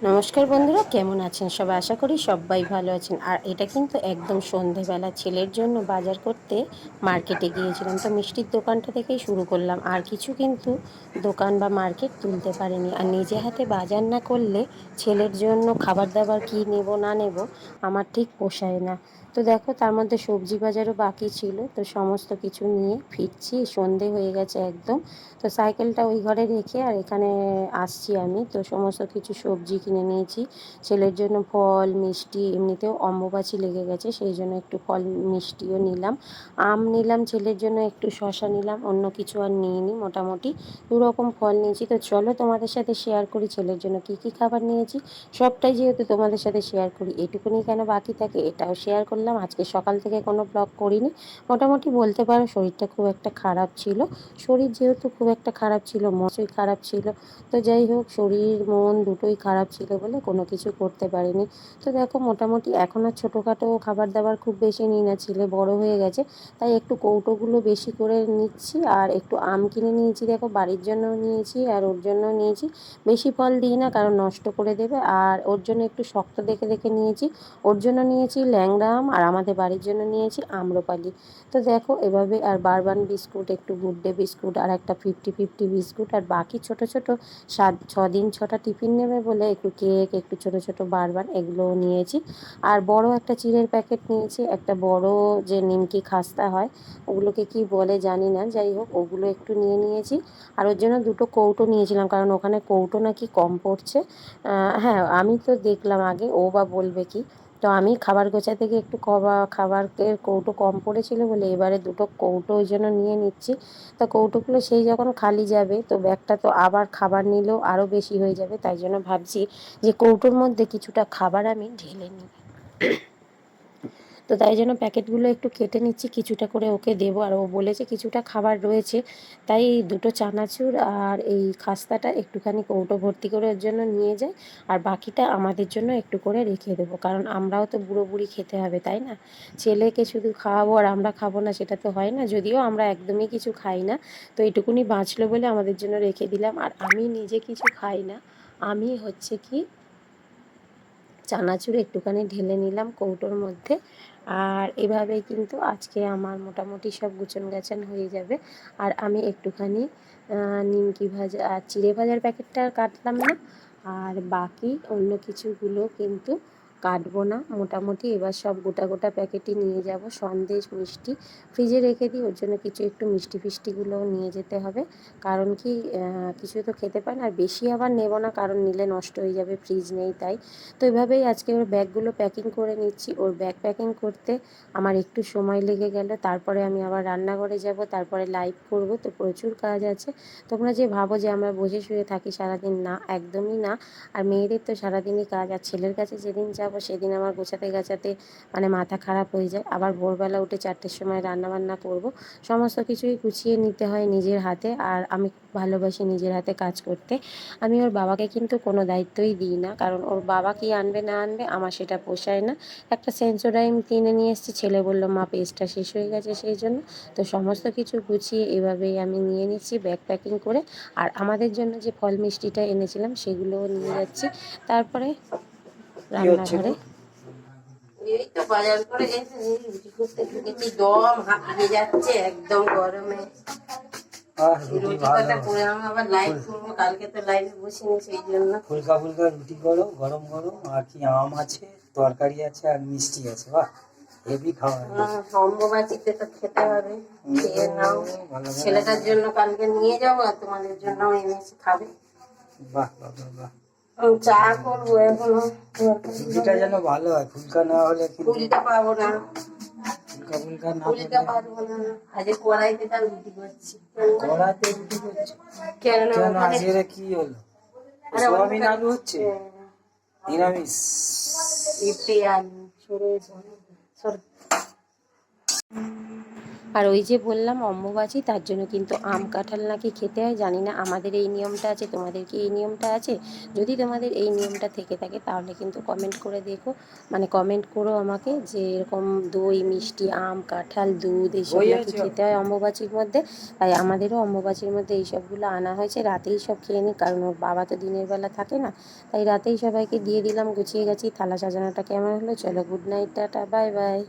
নমস্কার বন্ধুরা, কেমন আছেন সবাই? আশা করি সবাই ভালো আছেন। আর এটা কিন্তু একদম সন্ধেবেলা ছেলের জন্য বাজার করতে মার্কেটে গিয়েছিলাম। তো মিষ্টির দোকানটা থেকেই শুরু করলাম। আর কিছু কিন্তু দোকান বা মার্কেট তুলতে পারিনি। আর নিজে হাতে বাজার না করলে ছেলের জন্য খাবার দাবার কী নেব, না নেব, আমার ঠিক পোষায় না। তো দেখো, তার মধ্যে সবজি বাজারও বাকি ছিল। তো সমস্ত কিছু নিয়ে ফিরছি। সন্ধে হয়ে গেছে একদম। তো সাইকেলটা ওই ঘরে রেখে আর এখানে আসছি আমি। তো সমস্ত কিছু সবজি কিনে নিয়েছি। ছেলের জন্য ফল, মিষ্টি, এমনিতেও অম্বুবাচি লেগে গেছে, সেই জন্য একটু ফল, মিষ্টিও নিলাম। আম নিলাম, ছেলের জন্য একটু শশা নিলাম, অন্য কিছু আর নিইনি, মোটামুটি দু রকম ফল নিয়েছি। তো চলো তোমাদের সাথে শেয়ার করি, ছেলের জন্য কি কি খাবার নিয়েছি। সবটাই যেহেতু তোমাদের সাথে শেয়ার করি, এটুকুনি কেন বাকি থাকে এটাও শেয়ার করলাম। আজকে সকাল থেকে কোনো ব্লগ করিনি। মোটামুটি বলতে পারো, শরীরটা খুব একটা খারাপ ছিল। শরীর যেহেতু খুব একটা খারাপ ছিল মশই খারাপ ছিল। তো যাই হোক, শরীর, মন দুটোই খারাপ ছিল। বলে কোনো কিছু করতে পারিনি। তো দেখো মোটামুটি এখন আর ছোটোখাটো খাবার দাবার খুব বেশি নিই না, ছেলে বড় হয়ে গেছে, তাই একটু কৌটোগুলো বেশি করে নিচ্ছি আর একটু আম কিনে নিয়েছি, দেখো বাড়ির জন্য নিয়েছি আর ওর জন্য নিয়েছি। বেশি ফল দিই না, কারণ নষ্ট করে দেবে আর ওর জন্য একটু শক্ত দেখে দেখে নিয়েছি। ওর জন্য নিয়েছি ল্যাংড়া আম আর আমাদের বাড়ির জন্য নিয়েছি আম্রপালি। তো দেখো এভাবে আর বারবান বিস্কুট, একটু গুড ডে বিস্কুট আর একটা ফিফটি ফিফটি বিস্কুট আর বাকি ছোট ছোট সাত দিন ছটা টিফিন নেবে বলে একটু কেক একটু ছোট ছোট বারবার এগুলোও নিয়েছি। আর বড় একটা চিড়ের প্যাকেট নিয়েছি, একটা বড় যে নিমকি খাস্তা হয়, ওগুলোকে কি বলে জানি না, যাই হোক, ওগুলো একটু নিয়ে নিয়েছি। আর ওর জন্য দুটো কৌটো নিয়েছিলাম, কারণ ওখানে কৌটো নাকি কম পড়ছে। হ্যাঁ আমি তো দেখলাম আগে, ও বা বলবে কি? তো আমি খাবার গোছা থেকে একটু কবা খাবারের কৌটো কম পড়েছিল বলে এবারে দুটো কৌটো ওই জন্য নিয়ে নিচ্ছি। তো কৌটোগুলো সেই যখন খালি যাবে, তো ব্যাগটা তো আবার খাবার নিলেও আরও বেশি হয়ে যাবে। তাই জন্য ভাবছি যে কৌটোর মধ্যে কিছুটা খাবার আমি ঢেলে নিই। তো তাই জন্য প্যাকেটগুলো একটু কেটে নিচ্ছি, কিছুটা করে ওকে দেবো। আর ও বলেছে কিছুটা খাবার রয়েছে, তাই দুটো চানাচুর আর এই খাস্তাটা একটুখানি কৌটো ভর্তি করে ওর জন্য নিয়ে যাই। আর বাকিটা আমাদের জন্য একটু করে রেখে দেবো, কারণ আমরাও তো বুড়ো বুড়ি খেতে হবে, তাই না? ছেলেকে শুধু খাওয়াবো আর আমরা খাব না, সেটা তো হয় না। যদিও আমরা একদমই কিছু খাই না, তো এটুকুনি বাঁচলো বলে আমাদের জন্য রেখে দিলাম। আর আমি নিজে কিছু খাই না, আমি হচ্ছে কি চানাচুর একটুখানি ঢেলে নিলাম কৌটোর মধ্যে। আর এভাবে কিন্তু আজকে আমার মোটামুটি সব গুছন গাছান হয়ে যাবে। আর আমি একটুখানি নিমকি ভাজা আর চিড়ে ভাজার প্যাকেটটা কাটলাম না। আর বাকি অন্য কিছুগুলো কিন্তু কাটবো না। মোটামুটি এবার সব গোটা গোটা প্যাকেটই নিয়ে যাব। সন্দেশ, মিষ্টি ফ্রিজে রেখে দিই। ওর জন্য কিছু একটু মিষ্টি ফিষ্টিগুলোও নিয়ে যেতে হবে। কারণ কি কিছু তো খেতে পারে না। আর বেশি আবার নেব না, কারণ নিলে নষ্ট হয়ে যাবে, ফ্রিজ নেই তাই। তো এভাবেই আজকে ওর ব্যাগগুলো প্যাকিং করে নিচ্ছি। ওর ব্যাগ প্যাকিং করতে আমার একটু সময় লেগে গেল। তারপরে আমি আবার রান্নাঘরে যাব। তারপরে লাইভ করব। তো প্রচুর কাজ আছে। তোমরা যে ভাবো যে আমরা বসে শুয়ে থাকি, সারাদিন না, একদমই না। আর মেয়েদের তো সারাদিনই কাজ। আর ছেলের কাছে যেদিন যাব সেদিন আমার গোছাতে গাছাতে মানে মাথা খারাপ হয়ে যায়। আবার ভোরবেলা উঠে চারটের সময় রান্না বান্না করব। সমস্ত কিছুই গুছিয়ে নিতে হয় নিজের হাতে আর আমি ভালোবাসি নিজের হাতে কাজ করতে। আমি ওর বাবাকে কিন্তু কোনো দায়িত্বই দিই না, কারণ ওর বাবা কি আনবে না আনবে আমার সেটা পোষায় না। একটা সেন্সোডাইম কিনে নিয়ে এসেছি, ছেলে বলল, মা, পেস্টটা শেষ হয়ে গেছে সেই জন্য। তো সমস্ত কিছু গুছিয়ে এভাবেই আমি নিয়ে নিচ্ছি ব্যাগ প্যাকিং করে। আর আমাদের জন্য যে ফল মিষ্টিটা এনেছিলাম, সেগুলোও নিয়ে যাচ্ছি। তারপরে রান্নাঘরে। এই তো বাজার করে এসে রুটি ঢুকেছি দম হাঁপিয়ে যাচ্ছে একদম গরমে। রুটি কথা করে আমি আবার লাইভ করব কালকে তো লাইভে বসিনি সেই জন্য। ফুলকা ফুলকা রুটি করো গরম গরম আর কি আম আছে তরকারি আছে আর মিষ্টি আছে বাহ। হেভি খাওয়া অম্বুবাচিতে তো খেতে হবে। খেয়ে নাও। ছেলেটার জন্য কালকে নিয়ে যাব আর তোমাদের জন্য এনেছি খাবে। বাহ বাহ বাহ। চা করব এখনও। রুটিটা যেন ভালো হয় ফুলকা না হলে পুলিটা পাবো না। ফুলকা ফুলকা না পুলিটা পারব না। আজকে কড়াইতে তার রুটি করছি। কড়াতে রুটি করছ? কেন না? আজকে কি হলো? সোয়াবিন আলু হচ্ছে? নিরামিষ। ইপি আলু সরে সরে আর ওই যে বললাম অম্বুবাচী তার জন্য কিন্তু আম কাঁঠাল নাকি খেতে হয় জানি না আমাদের এই নিয়মটা আছে তোমাদের কি এই নিয়মটা আছে? যদি তোমাদের এই নিয়মটা থেকে থাকে তাহলে কিন্তু কমেন্ট করে দেখো। মানে কমেন্ট করো আমাকে যে এরকম দই মিষ্টি আম কাঁঠাল দুধ এইসব নাকি খেতে হয় অম্বুবাচীর মধ্যে? তাই আমাদেরও অম্বুবাচীর মধ্যে এইসবগুলো আনা হয়েছে রাতেই সব খেয়ে নিই কারণ ওর বাবা তো দিনের বেলা থাকে না। তাই রাতেই সবাইকে দিয়ে দিলাম গুছিয়ে গেছি থালা সাজানোটা কেমন হলো? চলো good night tata bye by